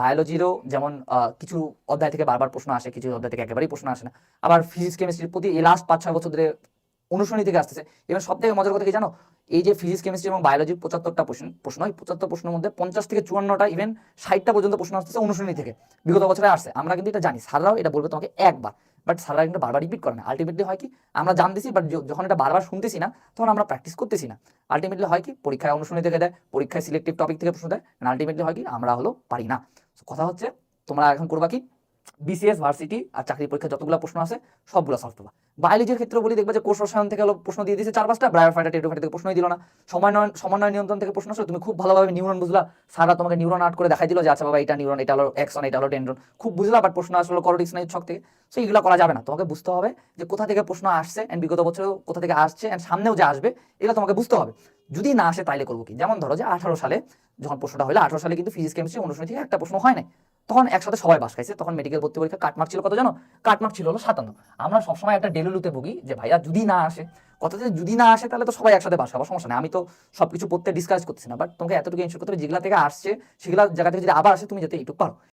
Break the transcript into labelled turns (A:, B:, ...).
A: বায়োলজিরও যেমন কিছু অধ্যায় থেকে বারবার প্রশ্ন আসে, কিছু অধ্যায় থেকে একেবারেই প্রশ্ন আসে না। আবার ফিজিক্স কেমিস্ট্রির প্রতি এই লাস্ট পাঁচ ছয় বছর ধরে অনুসরণী থেকে আসতেছে। এবার সব থেকে মজার কথা কি জানো? এই যে ফিজিক্স কেমিস্ট্রি এবং বায়োলজির পঁচাত্তরটা প্রশ্ন প্রশ্ন এই পঁচাত্তর প্রশ্নের মধ্যে পঞ্চাশ থেকে চুয়ান্নটা ইভেন ষাটটা পর্যন্ত প্রশ্ন আসতেছে অনুশনী থেকে। বিগত বছরে আসছে, আমরা কিন্তু এটা জানি সারাও এটা বলবে তোমাকে একবার। বাট স্যাররা কিন্তু বারবার রিপিট করে না। আলটিমেটলি হয় কি, আমরা জানতেছি বাট যখন এটা বারবার শুনতেছি না, তখন আমরা প্র্যাকটিস করতেছি না। আলটিমেটলি হয় কি পরীক্ষায় অনুশীলনী থেকে দেয়, পরীক্ষায় সিলেক্টিভ টপিক থেকে প্রশ্ন দেয় আলটিমেটলি হয় কি, আমরা হলো পারি না। কথা হচ্ছে, তোমরা এখন করবা কি বিসিএস ভার্সিটি আর চাকরি পরীক্ষা যতগুলো প্রশ্ন আছে, সবগুলো সলভ করবা। বায়োলজির ক্ষেত্রে বলি, দেখবে যে কোষ রসায়ন থেকে প্রশ্ন দিয়ে দিয়েছে চার পাঁচটা, ব্রায়োফাইটা টেটোফাইটা থেকে প্রশ্নই দিল না। সমন্বয় সমন্বয় নিয়ন্ত্রণ থেকে প্রশ্ন আসলে, তুমি খুব ভালোভাবে নিউরন বুঝলা। সারা তোমাকে নিউরন আর্ট করে দেখাই দিল যে আচ্ছা বাবা, এটা নিউরন, এটা হলো এক্সন এটা হলো টেন্ড্রন খুব বুঝলা বাট প্রশ্ন আসলো করোটিক্স নাই ছক থেকে। সো এগুলো করা যাবে না। তোমাকে বুঝতে হবে যে কোথা থেকে প্রশ্ন আসছে অ্যান্ড বিগত বছরেও কোথা থেকে আসছে অ্যান্ড সামনেও যে আসবে, এগুলো তোমাকে বুঝতে হবে। যদি না আসে, তাইলে করব কি? যেমন ধরো যে আঠারো সালে যখন প্রশ্নটা হলো আঠারো সালে কিন্তু ফিজিক্স কেমিস্ট্রি অনুশীলনী থেকে একটা প্রশ্ন হয় নাই। তখন একসাথে সবাই বাস খাইছে। তখন মেডিকেল ভর্তি পরীক্ষা কাটমার্ক ছিল কত জানো? কাটমার্ক ছিল হলো সাতান্ন। আমরা সবসময় একটা ডেলুলুতে ভুগি যে, ভাইয়া, যদি না আসে, কথা যে যদি না আসে, তাহলে তো সবাই একসাথে বাস খাব, সমস্যা নেই। আমি তো সবকিছু পড়তে ডিসকাস করতেছি না। বাট তোমাকে এতটুকু ইনশোর করতে হবে, যেগুলা থেকে আসছে, সেগুলা জায়গা থেকে যদি আবার আসে, তুমি যাতে এইটুকু পারো।